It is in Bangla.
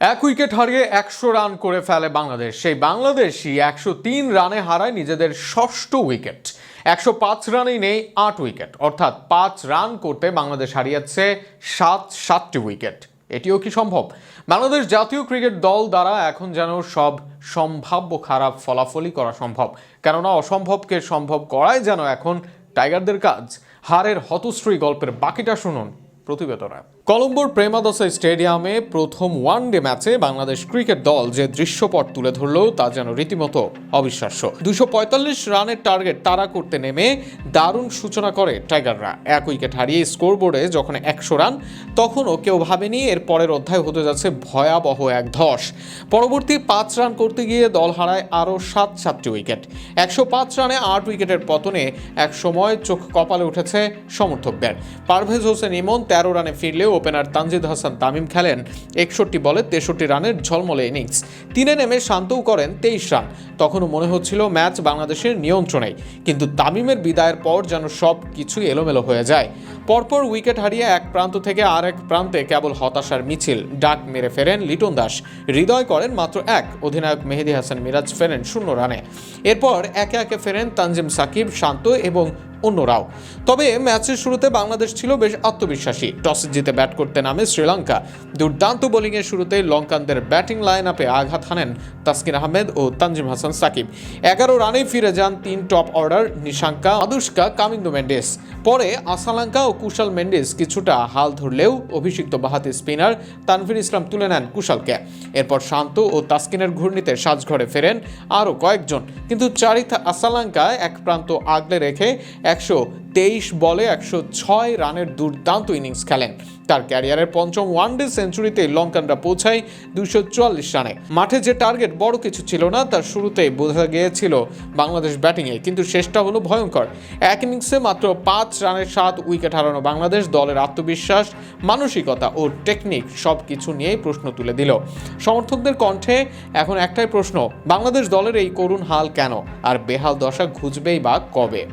এক উইকেট হারিয়ে একশো রান করে ফেলে বাংলাদেশ। সেই বাংলাদেশই একশো তিন রানে হারায় নিজেদের ষষ্ঠ উইকেট। একশো পাঁচ রানেই নেই আট উইকেট। অর্থাৎ পাঁচ রান করতে বাংলাদেশ হারিয়েছে সাত, সাতটি উইকেট। এটিও কি সম্ভব? বাংলাদেশ জাতীয় ক্রিকেট দল দ্বারা এখন যেন সব সম্ভাব্য খারাপ ফলাফলই করা সম্ভব। কেননা অসম্ভবকে সম্ভব করাই যেন এখন টাইগারদের কাজ। হারের হতশ্রী গল্পের বাকিটা শুনুন প্রতিবেদনে। কলম্বোর প্রেমাদসা স্টেডিয়ামে প্রথম ওয়ানডে ম্যাচে বাংলাদেশ ক্রিকেট দল যে দৃশ্যপট তুলে ধরলো তা যেন রীতিমতো অবিশ্বাস্য। দুশো রানের টার্গেট তারা করতে নেমে দারুণ সূচনা করে টাইগাররা। এক উইকেট হারিয়ে স্কোরবোর্ডে যখন একশো রান, তখনও কেউ ভাবেনি এর পরের অধ্যায় হতে যাচ্ছে ভয়াবহ এক ধস। পরবর্তী পাঁচ রান করতে গিয়ে দল হারায় আরও সাত সাতটি উইকেট। একশো পাঁচ রানে আট উইকেটের পতনে এক সময় চোখ কপালে উঠেছে সমর্থকদের। পারভেজ হোসেন ইমন তেরো রানে ফিরলেও ওপেনার তানজিদ হাসান তামিম খেলেন একষট্টি বলে তেষট্টি রানের ঝলমলে ইনিংস। তিনে নেমে শান্তও করেন তেইশ রান। তখনও মনে হচ্ছিল ম্যাচ বাংলাদেশের নিয়ন্ত্রণেই, কিন্তু তামিমের বিদায়ের পর যেন সব কিছুই এলোমেলো হয়ে যায়। পরপর উইকেট হারিয়ে এক প্রান্ত থেকে আর এক প্রান্তে কেবল হতাশার মিছিল, ডাক মেরে ফেরেন লিটন দাস। হৃদয় করেন মাত্র এক, অধিনায়ক মেহেদি হাসান মিরাজ ফেরেন শূন্য রানে। এরপর একে একে ফেরেন তানজিম সাকিব, শান্ত এবং অন্যরাও। তবে ম্যাচের শুরুতে বাংলাদেশ ছিল বেশ আত্মবিশ্বাসী। টস জিতে ব্যাট করতে নামে শ্রীলঙ্কা। দুর্দান্ত বোলিংয়ের শুরুতে লঙ্কানদের ব্যাটিং লাইন আপে আঘাত হানেন তাসকিন আহমেদ ও তানজিম হাসান সাকিব। এগারো রানেই ফিরে যান তিন টপ অর্ডার নিশাঙ্কা আদুষ্কা কামিন্দু মেন্ডেস। পরে আসালাঙ্কা ও কুশাল মেন্ডেস কিছুটা হাল ধরলেও অভিষিক্ত বাহাতি স্পিনার তানভীর ইসলাম তুলে নেন কুশালকে। এরপর শান্ত ও তাসকিনের ঘূর্ণিতে সাজঘরে ফেরেন আরও কয়েকজন। কিন্তু চারিথা আসালাঙ্কা এক প্রান্ত আগলে রেখে একশো তেইশ বলে একশো ছয় রানের দুর্দান্ত ইনিংস খেলেন। তার ক্যারিয়ারের পঞ্চম ওয়ানডে সেঞ্চুরিতে লঙ্কানরা পৌঁছায় দুশো চুয়াল্লিশ রানে। মাঠে যে টার্গেট বড় কিছু ছিল না, তার শুরুতেই বোঝা গিয়েছিল বাংলাদেশ ব্যাটিংয়ে, কিন্তু শেষটা হলো ভয়ঙ্কর। এক ইনিংসে মাত্র পাঁচ রানের সাত উইকেট হারানো বাংলাদেশ দলের আত্মবিশ্বাস, মানসিকতা ও টেকনিক সব কিছু নিয়েই প্রশ্ন তুলে দিল। সমর্থকদের কণ্ঠে এখন একটাই প্রশ্ন, বাংলাদেশ দলের এই করুণ হাল কেন? আর বেহাল দশা ঘুচবেই বা কবে?